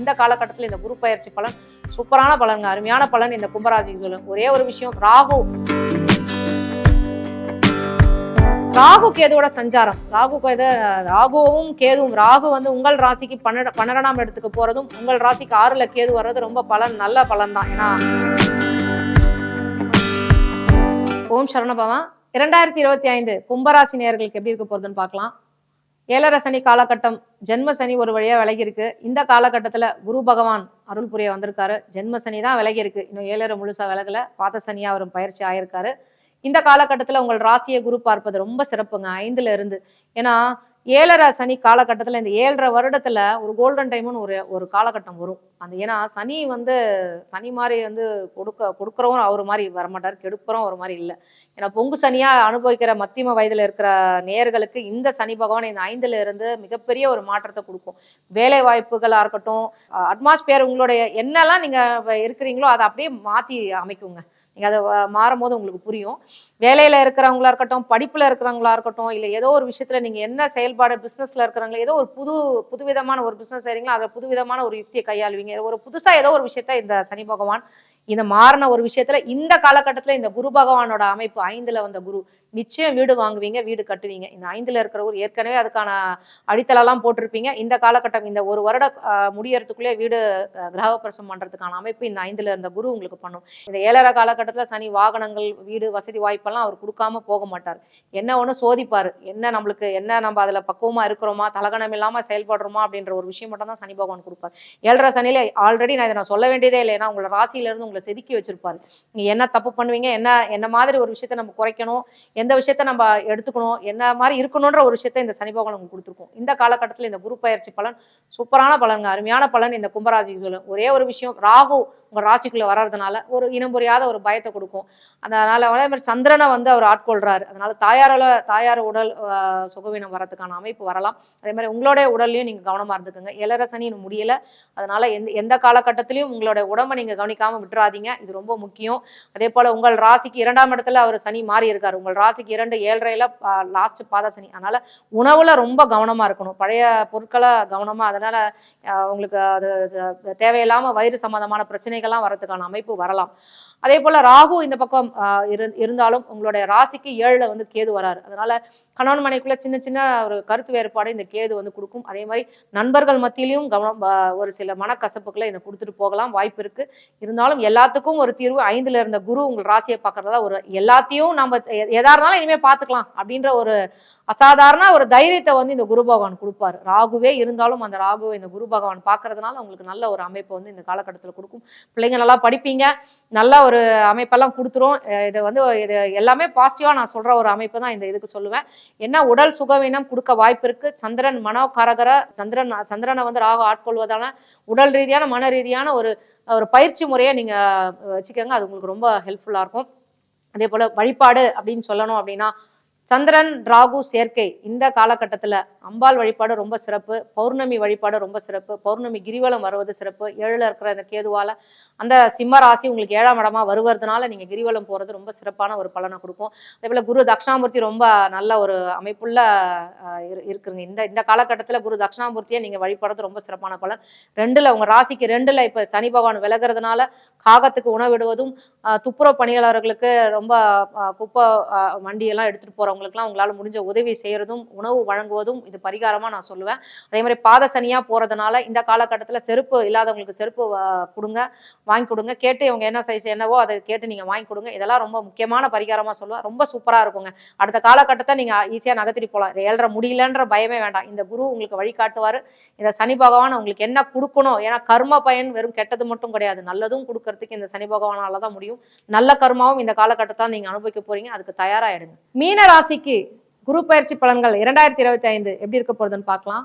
இந்த காலகட்டத்தில் இந்த குரு பயிற்சி பலன் சூப்பரான பலனுங்க. அருமையான பலன் இந்த கும்பராசிக்கு சொல்லும் ஒரே ஒரு விஷயம் ராகு. ராகு கேதுவோட சஞ்சாரம். ராகு கேது ராகுவும் கேதுவும் ராகு வந்து உங்கள் ராசிக்கு பன்னெண்டு பன்னிரெண்டாம் இடத்துக்கு போறதும் உங்கள் ராசிக்கு ஆறுல கேது வர்றது ரொம்ப பலன் நல்ல பலன் தான். ஏன்னா ஓம் சரணபவன் இரண்டாயிரத்தி இருபத்தி ஐந்து கும்பராசி நேயர்களுக்கு எப்படி இருக்க போறதுன்னு பார்க்கலாம். ஏழரை சனி காலகட்டம் ஜென்ம சனி ஒரு வழியாக விலகியிருக்கு. இந்த காலகட்டத்தில் குரு பகவான் அருள் புரிய வந்திருக்காரு. ஜென்ம சனி தான் விலகி இருக்கு இன்னும் ஏழரை முழுசாக விலகலை. பாத சனியாக அவரும் பயிற்சி ஆயிருக்காரு. இந்த காலகட்டத்தில் உங்கள் ராசியை குரு பார்ப்பது ரொம்ப சிறப்புங்க. ஐந்துல இருந்து. ஏன்னா ஏழரை சனி காலகட்டத்தில் இந்த ஏழரை வருடத்தில் ஒரு கோல்டன் டைம்னு ஒரு ஒரு காலகட்டம் வரும். அந்த ஏன்னா சனி வந்து சனி மாதிரி வந்து கொடுக்க கொடுக்குறவரும் அவர் மாதிரி வரமாட்டார் கெடுக்கிறோம் ஒரு மாதிரி இல்லை. ஏன்னா பொங்கு சனியாக அனுபவிக்கிற மத்தியம வயதில் இருக்கிற நேயர்களுக்கு இந்த சனி பகவான் இந்த ஐந்தில் இருந்து மிகப்பெரிய ஒரு மாற்றத்தை கொடுக்கும். வேலை வாய்ப்புகளாக இருக்கட்டும் அட்மாஸ்பியர் உங்களுடைய என்னெல்லாம் நீங்கள் இருக்கிறீங்களோ அதை அப்படியே மாற்றி அமைக்குங்க. நீங்கள் அதை மாறும் போது உங்களுக்கு புரியும். வேலையில் இருக்கிறவங்களா இருக்கட்டும் படிப்பில் இருக்கிறவங்களா இருக்கட்டும் இல்லை ஏதோ ஒரு விஷயத்தில் நீங்கள் என்ன செயல்பாடு பிஸ்னஸில் இருக்கிறவங்க ஏதோ ஒரு புது புதுவிதமான ஒரு பிஸ்னஸ் செய்கிறீங்களோ அதில் புதுவிதமான ஒரு யுக்தியை கையாளுவீங்க. ஒரு புதுசாக ஏதோ ஒரு விஷயத்த இந்த சனி பகவான் இந்த மாறின ஒரு விஷயத்துல இந்த காலகட்டத்தில் இந்த குரு பகவானோட அமைப்பு ஐந்தில் வந்த குரு நிச்சயம் வீடு வாங்குவீங்க வீடு கட்டுவீங்க. இந்த ஐந்துல இருக்கிறவர் ஏற்கனவே அதுக்கான அடித்தளெல்லாம் போட்டிருப்பீங்க. இந்த காலகட்டம் இந்த ஒரு வருட முடியறதுக்குள்ளே வீடு கிரகப்பிரசம் பண்ணுறதுக்கான அமைப்பு இந்த ஐந்துல இருந்த குரு உங்களுக்கு பண்ணும். இந்த ஏழரை காலகட்டத்தில் சனி வாகனங்கள் வீடு வசதி வாய்ப்பெல்லாம் அவர் கொடுக்காம போக மாட்டார். என்ன ஒன்று சோதிப்பார். என்ன நம்மளுக்கு என்ன நம்ம அதில் பக்குவமாக இருக்கிறோமா தலகணம் இல்லாமல் செயல்படுறோமா அப்படின்ற ஒரு விஷயம் மட்டும் தான் சனி பகவான் கொடுப்பார். ஏழரை சனியில ஆல்ரெடி நான் இதை நான் சொல்ல வேண்டியதே இல்லை. ஏன்னா உங்களை ராசியிலேருந்து உங்களை செதுக்கி வச்சிருப்பாரு. நீங்கள் என்ன தப்பு பண்ணுவீங்க என்ன என்ன மாதிரி ஒரு விஷயத்த நம்ம குறைக்கணும் எந்த விஷயத்த நம்ம எடுத்துக்கணும் என்ன மாதிரி இருக்கணுன்ற ஒரு விஷயத்த இந்த சனி பகவான் உங்களுக்கு கொடுத்துருக்கோம். இந்த காலகட்டத்தில் இந்த குரு பயிற்சி பலன் சூப்பரான பலனுங்க. அருமையான பலன் இந்த கும்பராசிக்கு சொல்லும் ஒரே ஒரு விஷயம் ராகு உங்கள் ராசிக்குள்ளே வர்றதுனால ஒரு இனம் புரியாத ஒரு பயத்தை கொடுக்கும். அதனால் அதே மாதிரி சந்திரனை வந்து அவர் ஆட்கொள்கிறாரு அதனால் தாயாரால தாயார் உடல் சுகவீனம் வரதுக்கான அமைப்பு வரலாம். அதே மாதிரி உங்களுடைய உடல்லையும் நீங்கள் கவனமாக இருந்துக்கோங்க. ஏழரை சனி இன்னும் முடியல. எந்த எந்த காலகட்டத்திலையும் உங்களுடைய உடம்பை நீங்கள் கவனிக்காமல் விட்டுறாதீங்க. இது ரொம்ப முக்கியம். அதே போல் உங்கள் ராசிக்கு இரண்டாம் இடத்துல அவர் சனி மாறி இருக்கார். உங்கள் ராசிக்கு இரண்டு ஏழரையில் லாஸ்ட் பாத சனி. அதனால் உணவில் ரொம்ப கவனமாக இருக்கணும். பழைய பொருட்களை கவனமாக அதனால் உங்களுக்கு அது தேவையில்லாமல் வயிறு சம்மந்தமான பிரச்சனை பிரச்சனைகள்லாம் வரதுக்கான அமைப்பு வரலாம். அதே போல ராகு இந்த பக்கம் இரு- இருந்தாலும் உங்களுடைய ராசிக்கு ஏழுல வந்து கேது வராரு. அதனால கணவன் மனைக்குள்ள சின்ன சின்ன ஒரு கருத்து வேறுபாடு இந்த கேது வந்து கொடுக்கும். அதே மாதிரி நண்பர்கள் மத்தியிலையும் கவனம் ஒரு சில மனக்கசப்புகளை இதை கொடுத்துட்டு போகலாம். வாய்ப்பு இருக்கு. இருந்தாலும் எல்லாத்துக்கும் ஒரு தீர்வு ஐந்துல இருந்த குரு உங்கள் ராசியை பார்க்கறதால ஒரு எல்லாத்தையும் நம்ம எ- எதா இருந்தாலும் இனிமே பார்த்துக்கலாம் அப்படின்ற ஒரு அசாதாரண ஒரு தைரியத்தை வந்து இந்த குரு பகவான் கொடுப்பாரு. ராகுவே இருந்தாலும் அந்த ராகுவை இந்த குரு பகவான் பார்க்கறதுனால உங்களுக்கு நல்ல ஒரு அமைப்பை வந்து இந்த காலகட்டத்தில் கொடுக்கும். பிள்ளைங்க நல்லா படிப்பீங்க. நல்ல ஒரு அமைப்பெல்லாம் கொடுத்துரும். இது வந்து இது எல்லாமே பாசிட்டிவாக நான் சொல்கிற ஒரு அமைப்பு தான் இந்த இதுக்கு சொல்லுவேன். என்ன உடல் சுகவீனம் கொடுக்க வாய்ப்பு இருக்குது சந்திரன் மனோகாரகர சந்திரன் சந்திரனை வந்து ராக ஆட்கொள்வதான உடல் ரீதியான மன ரீதியான ஒரு ஒரு பயிற்சி முறையை நீங்கள் வச்சுக்கோங்க. அது உங்களுக்கு ரொம்ப ஹெல்ப்ஃபுல்லாக இருக்கும். அதே போல் வழிபாடு அப்படின்னு சொல்லணும் அப்படின்னா சந்திரன் ராகு சேர்க்கை இந்த காலகட்டத்தில் அம்பாள் வழிபாடு ரொம்ப சிறப்பு பௌர்ணமி வழிபாடு ரொம்ப சிறப்பு பௌர்ணமி கிரிவலம் வருவது சிறப்பு. ஏழில் இருக்கிற அந்த கேதுவால் அந்த சிம்ம ராசி உங்களுக்கு ஏழாம் இடமா வருவதனால நீங்கள் கிரிவலம் போகிறது ரொம்ப சிறப்பான ஒரு பலனை கொடுக்கும். அதே போல் குரு தட்சிணாமூர்த்தி ரொம்ப நல்ல ஒரு அமைப்புள்ள இரு- இருக்குங்க. இந்த இந்த காலகட்டத்தில் குரு தட்சிணாமூர்த்தியை நீங்கள் வழிபடுறது ரொம்ப சிறப்பான பலன். ரெண்டில் உங்கள் ராசிக்கு ரெண்டில் இப்போ சனி பகவான் விலகுறதுனால காகத்துக்கு உணவிடுவதும் துப்புரவு பணியாளர்களுக்கு ரொம்ப குப்பை வண்டியெல்லாம் எடுத்துகிட்டு போகிறவங்க போறவங்களுக்குலாம் உங்களால் முடிஞ்ச உதவி செய்கிறதும் உணவு வழங்குவதும் இது பரிகாரமாக நான் சொல்லுவேன். அதே மாதிரி பாத சனியாக போகிறதுனால இந்த காலகட்டத்தில் செருப்பு இல்லாதவங்களுக்கு செருப்பு கொடுங்க வாங்கி கொடுங்க. கேட்டு இவங்க என்ன சைஸ் என்னவோ அதை கேட்டு நீங்கள் வாங்கி கொடுங்க. இதெல்லாம் ரொம்ப முக்கியமான பரிகாரமாக சொல்லுவேன். ரொம்ப சூப்பராக இருக்குங்க. அடுத்த காலகட்டத்தை நீங்கள் ஈஸியாக நகர்த்திட்டு போகலாம் ஏழரை முடியலன்ற பயமே வேண்டாம். இந்த குரு உங்களுக்கு வழிகாட்டுவார் இந்த சனி பகவான் உங்களுக்கு என்ன கொடுக்கணும்? ஏன்னா கர்ம பயன் வெறும் கெட்டது மட்டும் கிடையாது. நல்லதும் கொடுக்கறதுக்கு இந்த சனி பகவானால தான் முடியும். நல்ல கர்மாவும் இந்த காலகட்டத்தில் நீங்கள் அனுபவிக்க போறீங்க. அதுக்கு தயாராகிடுங்க மீன ராசிக்கு குரு பயிற்சி பலன்கள் இரண்டாயிரத்தி இருபத்தி ஐந்து எப்படி இருக்க போகுதுன்னு பார்க்கலாம்.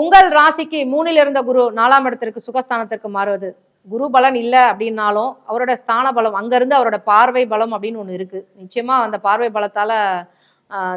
உங்கள் ராசிக்கு மூணில் இருந்த குரு நாலாம் இடத்திற்கு சுகஸ்தானத்திற்கு மாறுவது. குரு பலன் இல்லை அப்படின்னாலும் அவரோட ஸ்தான பலம் அங்கிருந்து அவரோட பார்வை பலம் அப்படின்னு ஒன்று இருக்கு. நிச்சயமா அந்த பார்வை பலத்தால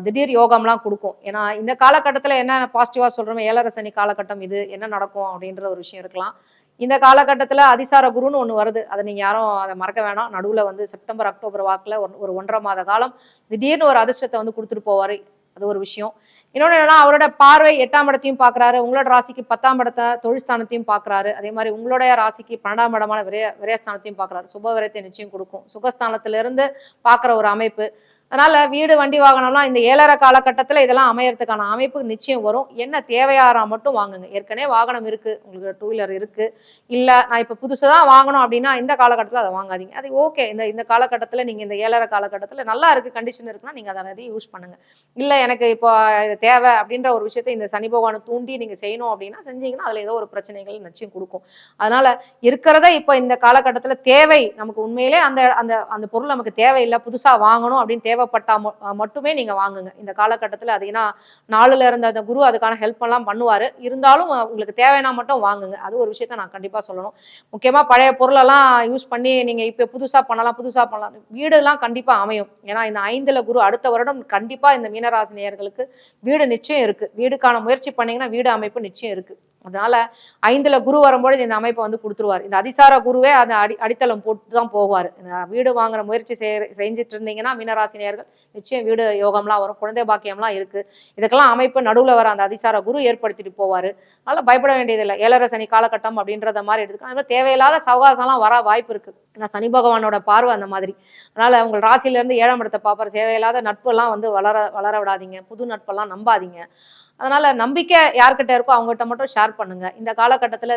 திடீர் யோகம்லாம் கொடுக்கும். ஏன்னா இந்த காலகட்டத்தில் என்ன பாசிட்டிவாக சொல்கிறோமோ ஏழரை சனி காலகட்டம் இது என்ன நடக்கும் அப்படின்ற ஒரு விஷயம் இருக்கலாம். இந்த காலகட்டத்தில் அதிசார குருன்னு ஒன்று வருது. அதை நீங்கள் யாரும் அதை மறக்க வேணாம். நடுவில் வந்து செப்டம்பர் அக்டோபர் வாக்கில் ஒரு ஒன்றரை மாத காலம் திடீர்னு ஒரு அதிர்ஷ்டத்தை வந்து கொடுத்துட்டு போவார். அது ஒரு விஷயம். இன்னொன்று என்னன்னா அவரோட பார்வை எட்டாம் இடத்தையும் பார்க்குறாரு உங்களோட ராசிக்கு பத்தாம் இடத்தை தொழில்ஸ்தானத்தையும் பார்க்குறாரு அதே மாதிரி உங்களுடைய ராசிக்கு பன்னெண்டாம் இடமான விரைய விரயஸ்தானத்தையும் பார்க்குறாரு சுப விரயத்தை நிச்சயம் கொடுக்கும். சுகஸ்தானத்திலிருந்து பார்க்குற ஒரு அமைப்பு. அதனால வீடு வண்டி வாகனம்லாம் இந்த ஏழரை காலகட்டத்தில் இதெல்லாம் அமையறதுக்கான அமைப்பு நிச்சயம் வரும். என்ன தேவையாரா மட்டும் வாங்குங்க. ஏற்கனவே வாகனம் இருக்கு. உங்களுக்கு டூ வீலர் இருக்கு. இல்லை நான் இப்போ புதுசாக தான் வாங்கணும் அப்படின்னா இந்த காலகட்டத்தில் அதை வாங்காதீங்க. அது ஓகே இந்த இந்த காலகட்டத்தில் நீங்கள் இந்த ஏழரை காலகட்டத்தில் நல்லா இருக்கு கண்டிஷன் இருக்குன்னா நீங்கள் அதை யூஸ் பண்ணுங்க. இல்லை எனக்கு இப்போ இது தேவை அப்படின்ற ஒரு விஷயத்தை இந்த சனி பகவானை தூண்டி நீங்கள் செய்யணும் அப்படின்னா செஞ்சீங்கன்னா அதில் ஏதோ ஒரு பிரச்சனைகள் நிச்சயம் கொடுக்கும். அதனால இருக்கிறத இப்போ இந்த காலகட்டத்தில் தேவை. நமக்கு உண்மையிலே அந்த அந்த அந்த பொருள் நமக்கு தேவையில்லை. புதுசாக வாங்கணும் அப்படின்னு தேவைப்பட்டா ம- மட்டுமே நீங்கள் வாங்குங்க. இந்த காலகட்டத்தில் அது ஏன்னா நாளில் இருந்த அந்த குரு அதுக்கான ஹெல்ப் எல்லாம் பண்ணுவார். இருந்தாலும் உங்களுக்கு தேவைன்னா மட்டும் வாங்குங்க. அது ஒரு விஷயத்த நான் கண்டிப்பாக சொல்லணும். முக்கியமாக பழைய பொருளெல்லாம் யூஸ் பண்ணி நீங்கள் இப்போ புதுசாக பண்ணலாம் புதுசாக பண்ணலாம். வீடெல்லாம் கண்டிப்பாக அமையும். ஏன்னா இந்த ஐந்தில் குரு அடுத்த வருடம் கண்டிப்பாக இந்த மீனராசினியர்களுக்கு வீடு நிச்சயம் இருக்குது வீடுக்கான முயற்சி பண்ணீங்கன்னா வீடு அமைப்பு நிச்சயம் இருக்குது அதனால ஐந்துல குரு வரும்பொழுது இந்த அமைப்பை வந்து கொடுத்துருவார். இந்த அதிசார குருவே அந்த அடி அடித்தளம் போட்டு தான் போவார் இந்த வீடு வாங்குற முயற்சி செய் செஞ்சுட்டு இருந்தீங்கன்னா மீனராசினியர்கள் நிச்சயம் வீடு யோகம்லாம் வரும் குழந்தை பாக்கியம்லாம் இருக்கு. இதுக்கெல்லாம் அமைப்பு நடுவில் வர அந்த அதிசார குரு ஏற்படுத்திட்டு போவார். அதனால பயப்பட வேண்டியதில்லை. ஏழரை சனி காலகட்டம் அப்படின்றத மாதிரி எடுத்துக்கலாம் அது மாதிரி தேவையில்லாத சவகாசம்லாம் வர வாய்ப்பு இருக்கு. ஏன்னா சனி பகவானோட பார்வை அந்த மாதிரி. அதனால உங்கள் ராசியிலேருந்து ஏழாம் இடத்தை பார்ப்பார் தேவையில்லாத நட்பெல்லாம் வந்து வளர வளர விடாதீங்க. புது நட்பெல்லாம் நம்பாதீங்க. அதனால நம்பிக்கை யார்கிட்ட இருக்கோ அவங்ககிட்ட மட்டும் ஷேர் பண்ணுங்க. இந்த காலகட்டத்தில்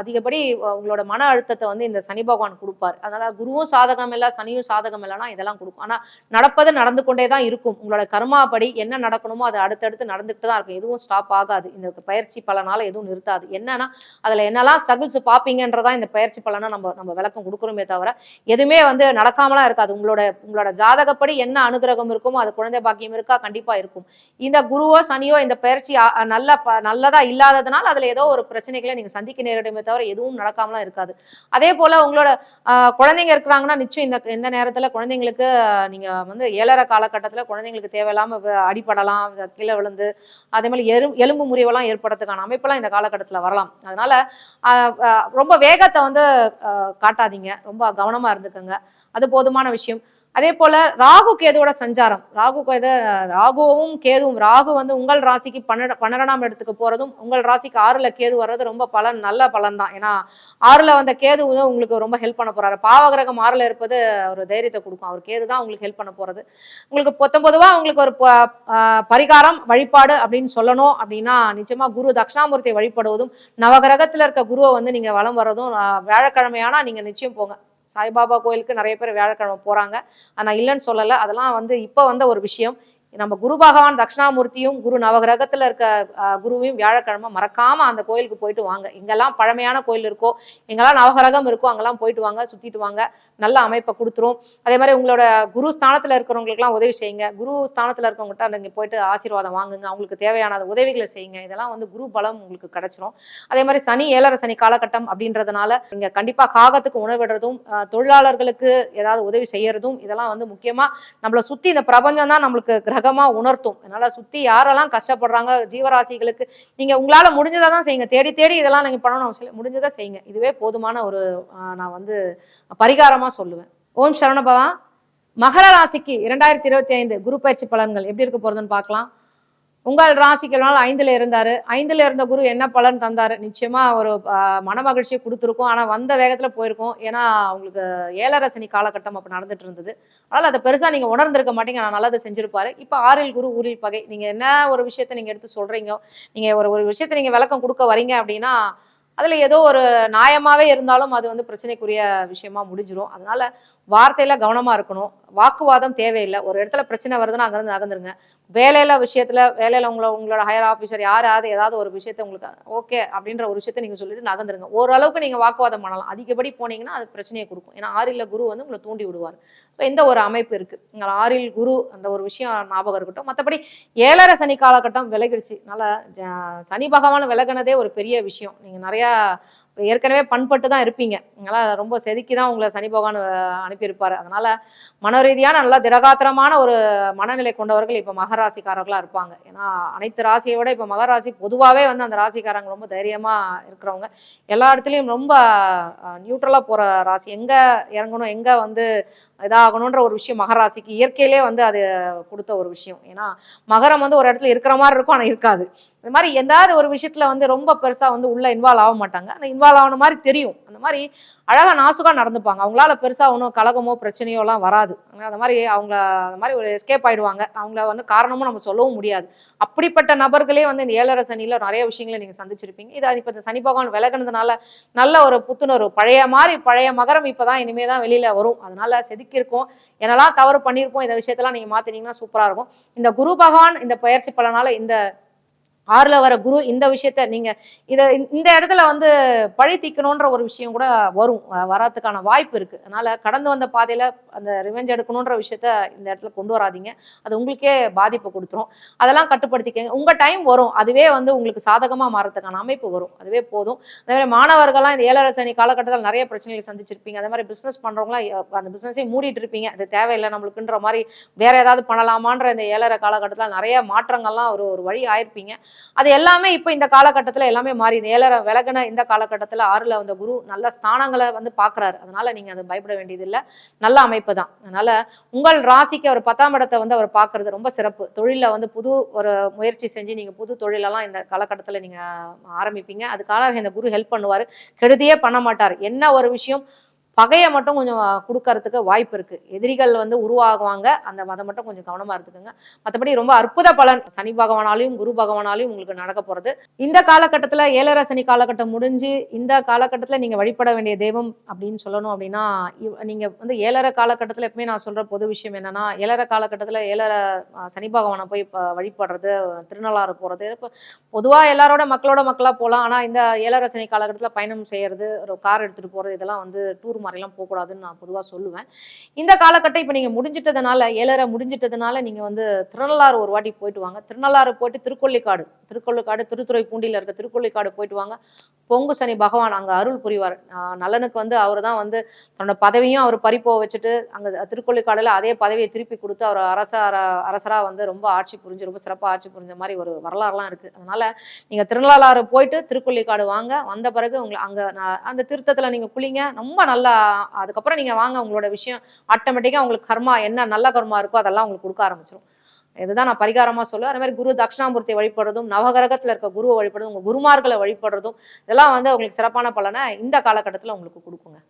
அதிகப்படி உங்களோட மன அழுத்தத்தை வந்து இந்த சனி பகவான் கொடுப்பார். அதனால குருவும் சாதகம் இல்லை சனியும் சாதகம் இல்லைனா இதெல்லாம் கொடுக்கும். ஆனால் நடப்பது நடந்து கொண்டே தான் இருக்கும். உங்களோட கர்மாப்படி என்ன நடக்கணுமோ அது அடுத்தடுத்து நடந்துகிட்டு தான் இருக்கும். எதுவும் ஸ்டாப் ஆகாது. இந்த பயிற்சி பலனால எதுவும் நிறுத்தாது. என்னன்னா அதில் என்னெல்லாம் ஸ்ட்ரகிள்ஸ் பார்ப்பீங்கன்றதா இந்த பயிற்சி பலனை நம்ம நம்ம விளக்கம் கொடுக்குறோமே தவிர எதுவுமே வந்து நடக்காமலாம் இருக்காது. உங்களோட உங்களோட ஜாதகப்படி என்ன அனுகிரகம் இருக்குமோ அது குழந்தை பாக்கியம் இருக்கா? கண்டிப்பாக இருக்கும். இந்த குருவோ சனியோ இந்த பெயர் பயிற்சி நல்ல ப- நல்லதா இல்லாததுனால அதுல ஏதோ ஒரு பிரச்சனைகளை நீங்க சந்திக்க நேரிடுமே தவிர எதுவும் நடக்காமலாம் இருக்காது. அதே போல உங்களோட குழந்தைங்க இருக்கிறாங்கன்னா நிச்சயம் இந்த இந்த நேரத்துல குழந்தைங்களுக்கு நீங்க வந்து ஏழரை காலகட்டத்துல குழந்தைங்களுக்கு தேவையில்லாம அடிபடலாம் கீழே விழுந்து அதே மாதிரி எறும் எலும்பு முறிவெல்லாம் ஏற்படுறதுக்கான அமைப்பெல்லாம் இந்த காலகட்டத்துல வரலாம். அதனால ரொம்ப வேகத்தை வந்து காட்டாதீங்க. ரொம்ப கவனமா இருந்துக்கோங்க. அது போதுமான விஷயம். அதே போல ராகு கேதுவோட சஞ்சாரம். ராகு கேது ராகுவும் கேதுவும் ராகு வந்து உங்கள் ராசிக்கு பன்னெண்டு பன்னிரெண்டாம் இடத்துக்கு போறதும் உங்கள் ராசிக்கு ஆறுல கேது வர்றது ரொம்ப பலன் நல்ல பலன் தான். ஏன்னா ஆறுல வந்த கேது வந்து உங்களுக்கு ரொம்ப ஹெல்ப் பண்ண போறாரு. பாவகிரகம் ஆறுல இருப்பது ஒரு தைரியத்தை கொடுக்கும். அவர் கேது தான் உங்களுக்கு ஹெல்ப் பண்ண போறது. உங்களுக்கு பொத்தம் உங்களுக்கு ஒரு ப- பரிகாரம் வழிபாடு அப்படின்னு சொல்லணும் அப்படின்னா நிச்சயமா குரு தட்சிணாமூர்த்தியை வழிபடுவதும் நவகிரகத்துல இருக்க குருவை வந்து நீங்க வலம் வர்றதும் வியாழக்கிழமையானா நீங்க நிச்சயம் போங்க. சாய்பாபா கோயிலுக்கு நிறைய பேர் வியாழக்கிழமை போறாங்க. ஆனா இல்லைன்னு சொல்லலை. அதெல்லாம் வந்து இப்போ வந்த ஒரு விஷயம். நம்ம குரு பகவான் தட்சிணாமூர்த்தியும் குரு நவகிரகத்தில் இருக்க குருவையும் வியாழக்கிழமை மறக்காம அந்த கோயிலுக்கு போயிட்டு வாங்க. எங்கெல்லாம் பழமையான கோயில் இருக்கோ எங்கெல்லாம் நவகிரகம் இருக்கோ அங்கெல்லாம் போயிட்டு வாங்க சுத்திட்டு வாங்க. நல்ல அமைப்பை கொடுத்துரும். அதே மாதிரி உங்களோட குரு ஸ்தானத்தில் இருக்கிறவங்களுக்குலாம் உதவி செய்யுங்க. குரு ஸ்தானத்தில் இருக்கவங்ககிட்ட இங்கே போயிட்டு ஆசீர்வாதம் வாங்குங்க. அவங்களுக்கு தேவையான உதவிகளை செய்யுங்க. இதெல்லாம் வந்து குரு பலம் உங்களுக்கு கிடைச்சிரும். அதே மாதிரி சனி ஏழரை சனி காலகட்டம் அப்படின்றதுனால நீங்க கண்டிப்பா காகத்துக்கு உணவிடுறதும் தொழிலாளர்களுக்கு ஏதாவது உதவி செய்யறதும் இதெல்லாம் வந்து முக்கியமா நம்மளை சுத்தி இந்த பிரபஞ்சம் தான் நம்மளுக்கு கிரக கிரகமா உணர்த்தும். அதனால் சுற்றி யாரெல்லாம் கஷ்டப்படுறாங்க ஜீவராசிகளுக்கு நீங்கள் உங்களால் முடிஞ்சதாக தான் செய்யுங்க. தேடி தேடி இதெல்லாம் நீங்கள் பண்ணணும் சொல்லி முடிஞ்சதாக செய்யுங்க. இதுவே போதுமான ஒரு நான் வந்து பரிகாரமாக சொல்லுவேன். ஓம் சரவணபவா மகர ராசிக்கு இரண்டாயிரத்தி இருபத்தி ஐந்து குரு பயிற்சி பலன்கள் எப்படி இருக்க போகிறதுன்னு பார்க்கலாம். உங்கள் ராசிக்கு நாள் இருந்தார். ஐந்தில் இருந்த குரு என்ன பலன் தந்தார்? நிச்சயமாக ஒரு மன மனமகிழ்ச்சியை கொடுத்துருக்கும். ஆனால் வந்த வேகத்தில் போயிருக்கும். ஏன்னா அவங்களுக்கு ஏழரசனி காலகட்டம் அப்போ நடந்துட்டு இருந்தது. அதனால் அதை பெருசாக நீங்கள் உணர்ந்திருக்க மாட்டீங்க. நான் நல்லதை செஞ்சுருப்பாரு. இப்போ ஆறில் குரு ஊரில் பகை. நீங்கள் என்ன ஒரு விஷயத்த நீங்கள் எடுத்து சொல்கிறீங்க நீங்கள் ஒரு ஒரு விஷயத்த நீங்கள் விளக்கம் கொடுக்க வரீங்க அப்படின்னா அதில் ஏதோ ஒரு நியாயமாகவே இருந்தாலும் அது வந்து பிரச்சனைக்குரிய விஷயமா முடிஞ்சிடும் அதனால வார்த்தையில கவனமாக இருக்கணும். வாக்குவாதம் தேவையில்லை. ஒரு இடத்துல பிரச்சனை வருதுன்னா அங்கேருந்து நகர்ந்துருங்க. வேலையில விஷயத்துல வேலையில உங்களோட உங்களோட ஹையர் ஆஃபீஸர் யாராவது ஏதாவது ஒரு விஷயத்த உங்களுக்கு ஓகே அப்படின்ற ஒரு விஷயத்த நீங்க சொல்லிட்டு நகர்ந்துருங்க. ஓரளவுக்கு நீங்க வாக்குவாதம் பண்ணலாம். அதிகப்படி போனீங்கன்னா அது பிரச்சனையை கொடுக்கும். ஏன்னா ஆறில் குரு வந்து உங்களை தூண்டி விடுவார். ஸோ இந்த ஒரு அமைப்பு இருக்கு? உங்கள் ஆறில் குரு அந்த ஒரு விஷயம் ஞாபகம் இருக்கட்டும். மற்றபடி ஏழரை சனி காலகட்டம் விலகிடுச்சு. நல்லா ஜ- சனி பகவான் விலகினதே ஒரு பெரிய விஷயம். நீங்க நிறைய yeah. ஏற்கனவே பண்பட்டு தான் இருப்பீங்க. அதனால் ரொம்ப செதுக்கி தான் உங்களை சனி பகவான் அனுப்பியிருப்பார். அதனால் அதனால மன ரீதியான நல்லா திடகாத்திரமான ஒரு மனநிலை கொண்டவர்கள் இப்போ மகராசிக்காரர்களாக இருப்பாங்க. ஏன்னா அனைத்து ராசியை விட இப்போ மகராசி பொதுவாகவே வந்து அந்த ராசிக்காரங்க ரொம்ப தைரியமாக இருக்கிறவங்க. எல்லா இடத்துலையும் ரொம்ப நியூட்ரலாக போகிற ராசி. எங்கே இறங்கணும் எங்கே வந்து இதாகணுன்ற ஒரு விஷயம் மகராசிக்கு இயற்கையிலே வந்து அது கொடுத்த ஒரு விஷயம். ஏன்னா மகரம் வந்து ஒரு இடத்துல இருக்கிற மாதிரி இருக்கும் ஆனால் இருக்காது. இந்த மாதிரி எந்தாவது ஒரு விஷயத்தில் வந்து ரொம்ப பெருசாக வந்து உள்ள இன்வால்வ் ஆக மாட்டாங்க. ஆனால் இன்வால்வ் ஆன மாதிரி தெரியும். அந்த மாதிரி அழகாக நாசுக்காக நடந்துப்பாங்க. அவங்களால பெருசாக ஒன்றும் கலகமோ பிரச்சனையோ எல்லாம் வராது. அந்த மாதிரி அவங்க அந்த மாதிரி ஒரு எஸ்கேப் ஆயிடுவாங்க. அவங்கள வந்து காரணமும் நம்ம சொல்லவும் முடியாது. அப்படிப்பட்ட நபர்களே வந்து இந்த ஏழரை சனியில் நிறைய விஷயங்களை நீங்கள் சந்திச்சிருப்பீங்க. இது அது இப்போ இந்த சனி பகவான் விலகினதுனால நல்ல ஒரு புத்துணர்வு. பழைய மாதிரி பழைய மகரம் இப்போ தான் இனிமேல் தான் வெளியில் வரும். அதனால செதுக்கியிருக்கோம். என்னெல்லாம் தவறு பண்ணியிருப்போம் இந்த விஷயத்தெல்லாம் நீங்கள் மாற்றினீங்கன்னா சூப்பராக இருக்கும். இந்த குரு பகவான் இந்த பயிற்சி பலனால இந்த ஆறுல வர குரு இந்த விஷயத்த நீங்க இத இந்த- இந்த இடத்துல வந்து பழி தீக்கணுன்ற ஒரு விஷயம் கூட வரும். அஹ் வாய்ப்பு இருக்கு. அதனால கடந்து வந்த பாதையில அந்த ரிவெஞ்ச் எடுக்கணுன்ற விஷயத்த இந்த இடத்துல கொண்டு வராதீங்க. அது உங்களுக்கே பாதிப்பு கொடுத்துரும். அதெல்லாம் கட்டுப்படுத்திக்கங்க. உங்க டைம் வரும். அதுவே வந்து உங்களுக்கு சாதகமா மாறதுக்கான அமைப்பு வரும். அதுவே போதும். அதே மாதிரி மாணவர்கள்லாம் இந்த ஏழரை சனி காலகட்டத்தில் நிறைய பிரச்சனைகளை சந்திச்சிருப்பீங்க. அதே மாதிரி பிசினஸ் பண்றவங்களாம் அந்த பிசினஸே மூடிட்டு இருப்பீங்க. அது தேவையில்லை நம்மளுக்குன்ற மாதிரி வேற ஏதாவது பண்ணலாமான்ற இந்த ஏழரை காலகட்டத்தில் நிறைய மாற்றங்கள்லாம் ஒரு ஒரு வழி ஆயிருப்பீங்க. அது எல்லாமே இப்போ இந்த காலகட்டத்தில் எல்லாமே மாறி ஏழரை விலகின இந்த காலகட்டத்தில் ஆறுல வந்த குரு நல்ல ஸ்தானங்களை வந்து பார்க்குறாரு அதனால நீங்க அதை பயப்பட வேண்டியதில்லை. நல்ல அமைப்பு தான் அதனால உங்கள் ராசிக்கு அவர் பத்தாம் இடத்தை வந்து அவர் பார்க்கறது ரொம்ப சிறப்பு. தொழிலில் வந்து புது ஒரு முயற்சி செஞ்சு நீங்க புது தொழிலெல்லாம் இந்த காலகட்டத்தில் நீங்க ஆரம்பிப்பீங்க. அதுக்காக இந்த குரு ஹெல்ப் பண்ணுவார். கெடுதியே பண்ண மாட்டார். என்ன ஒரு விஷயம் பகையை மட்டும் கொஞ்சம் கொடுக்கறதுக்கு வாய்ப்பு இருக்கு. எதிரிகள் வந்து உருவாகுவாங்க. அந்த அதை மட்டும் கொஞ்சம் கவனமா இருந்துக்குங்க மற்றபடி ரொம்ப அற்புத பலன். சனி பகவானாலையும் குரு பகவானாலையும் உங்களுக்கு நடக்க போறது. இந்த காலகட்டத்தில் ஏழரை சனி காலகட்டம் முடிஞ்சு இந்த காலகட்டத்தில் நீங்கள் வழிபட வேண்டிய தெய்வம் அப்படின்னு சொல்லணும் அப்படின்னா இவ்- நீங்க வந்து ஏழரை காலகட்டத்தில் எப்பவுமே நான் சொல்ற பொது விஷயம் என்னன்னா ஏழரை காலகட்டத்தில் ஏழரை சனி பகவானை போய் வழிபடுறது திருநள்ளாறு போகிறது இப்போ பொதுவாக எல்லாரோட மக்களோட மக்களாக போகலாம் ஆனால் இந்த ஏழரை சனி காலகட்டத்தில் பயணம் செய்யறது ஒரு கார் எடுத்துகிட்டு போகிறது இதெல்லாம் வந்து டூர் மாதிரிலாம் போகக்கூடாதுன்னு நான் பொதுவாக சொல்லுவேன். இந்த காலகட்டம் இப்போ நீங்கள் முடிஞ்சிட்டதுனால ஏழரை முடிஞ்சிட்டதுனால நீங்கள் வந்து திருநள்ளாறு ஒரு வாட்டி போயிட்டு வாங்க. திருநள்ளாறு போயிட்டு திருக்கொள்ளிக்காடு திருக்கொள்ளிக்காடு திருத்துறைப்பூண்டியில் இருக்க திருக்கொள்ளிக்காடு போயிட்டு வாங்க. பொங்கு சனி பகவான் அங்கே அருள் புரிவார். நலனுக்கு வந்து அவர் தான் வந்து தன்னோட பதவியும் அவர் பறிப்போ வச்சுட்டு அங்கே திருக்கொள்ளிக்காடில் அதே பதவியை திருப்பி கொடுத்து அவர் அரச அரசராக வந்து ரொம்ப ஆட்சி புரிஞ்சு ரொம்ப சிறப்பாக ஆட்சி புரிஞ்ச மாதிரி ஒரு வரலாறுலாம் இருக்குது அதனால நீங்கள் திருநள்ளாறு போயிட்டு திருக்கொள்ளிக்காடு வாங்க. வந்த பிறகு உங்களை அங்கே அந்த திருத்தத்தில் நீங்கள் குளிங்க. ரொம்ப நல்லா அதுக்கப்புறம் நீங்கள் வாங்க உங்களோட விஷயம் ஆட்டோமேட்டிக்காக உங்களுக்கு கர்மா என்ன நல்ல கர்மா இருக்கோ அதெல்லாம் உங்களுக்கு கொடுக்க ஆரம்பிச்சிடும் இதுதான் நான் பரிகாரமாக சொல்லுவேன். அதே மாதிரி குரு தட்சிணாமூர்த்தி வழிபடுறதும் நவகிரகத்தில் இருக்க குருவை வழிபடுறதும் உங்கள் குருமார்களை வழிபடுறதும் இதெல்லாம் வந்து உங்களுக்கு சிறப்பான பலனை இந்த காலகட்டத்தில் உங்களுக்கு கொடுக்குங்க.